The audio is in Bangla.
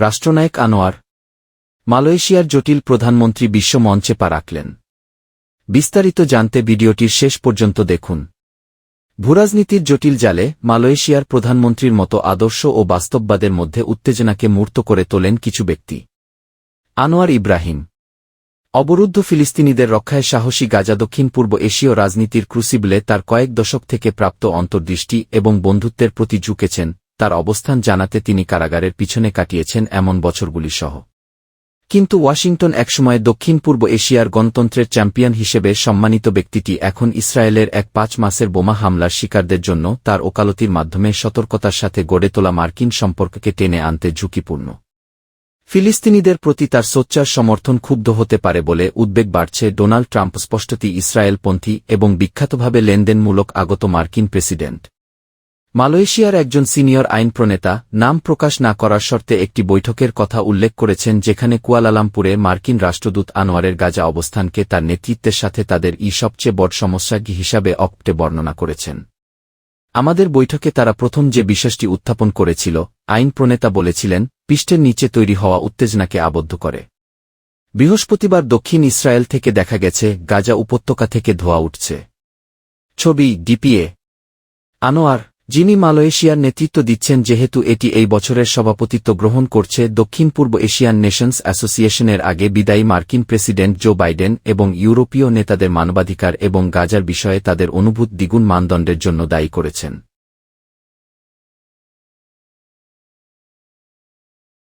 রাষ্ট্রনায়ক আনোয়ার, মালয়েশিয়ার জটিল প্রধানমন্ত্রী বিশ্ব মঞ্চে পা রাখলেন। বিস্তারিত জানতে ভিডিওটির শেষ পর্যন্ত দেখুন। ভূরাজনীতির জটিল জালে মালয়েশিয়ার প্রধানমন্ত্রীর মতো আদর্শ ও বাস্তববাদের মধ্যে উত্তেজনাকে মূর্ত করে তোলেন কিছু ব্যক্তি। আনোয়ার ইব্রাহিম, অবরুদ্ধ ফিলিস্তিনিদের রক্ষায় সাহসী গাজা দক্ষিণ পূর্ব এশীয় রাজনীতির ক্রুসিবলে তার কয়েক দশক থেকে প্রাপ্ত অন্তর্দৃষ্টি এবং বন্ধুত্বের প্রতি ঝুঁকেছেন তার অবস্থান জানাতে তিনি কারাগারের পিছনে কাটিয়েছেন এমন বছরগুলি সহ। কিন্তু ওয়াশিংটন একসময় দক্ষিণ পূর্ব এশিয়ার গণতন্ত্রের চ্যাম্পিয়ন হিসেবে সম্মানিত ব্যক্তিটি এখন ইসরায়েলের এক পাঁচ মাসের বোমা হামলার শিকারদের জন্য তার ওকালতির মাধ্যমে সতর্কতার সাথে গড়ে তোলা মার্কিন সম্পর্ককে টেনে আনতে ঝুঁকিপূর্ণ। ফিলিস্তিনিদের প্রতি তার সোচ্চার সমর্থন ক্ষুব্ধ হতে পারে বলে উদ্বেগ বাড়ছে ডোনাল্ড ট্রাম্প স্পষ্টতি ইসরায়েলপন্থী এবং বিখ্যাতভাবে লেনদেনমূলক আগত মার্কিন প্রেসিডেন্ট। মালয়েশিয়ার একজন সিনিয়র আইন প্রণেতা নাম প্রকাশ না করার শর্তে একটি বৈঠকের কথা উল্লেখ করেছেন যেখানে কুয়ালালামপুরে মার্কিন রাষ্ট্রদূত আনোয়ারের গাজা অবস্থানকে তার নেতৃত্বের সাথে তাদের ই সবচেয়ে বড় সমস্যা হিসাবে অপ্টে বর্ণনা করেছেন। আমাদের বৈঠকে তারা প্রথম যে বিশ্বাসটি উত্থাপন করেছিল, আইন প্রণেতা বলেছিলেন, পৃষ্ঠের নিচে তৈরি হওয়া উত্তেজনাকে আবদ্ধ করে। বৃহস্পতিবার দক্ষিণ ইসরায়েল থেকে দেখা গেছে, গাজা উপত্যকা থেকে ধোয়া উঠছে। ছবি, ডিপিএ। আনোয়ার যিনি মালয়েশিয়ার নেতৃত্ব দিচ্ছেন যেহেতু এটি এই বছরের সভাপতিত্ব গ্রহণ করছে দক্ষিণ পূর্ব এশিয়ান নেশনস অ্যাসোসিয়েশনের আগে বিদায়ী মার্কিন প্রেসিডেন্ট জো বাইডেন এবং ইউরোপীয় নেতাদের মানবাধিকার এবং গাজার বিষয়ে তাদের অনুভূত দ্বিগুণ মানদণ্ডের জন্য দায়ী করেছেন।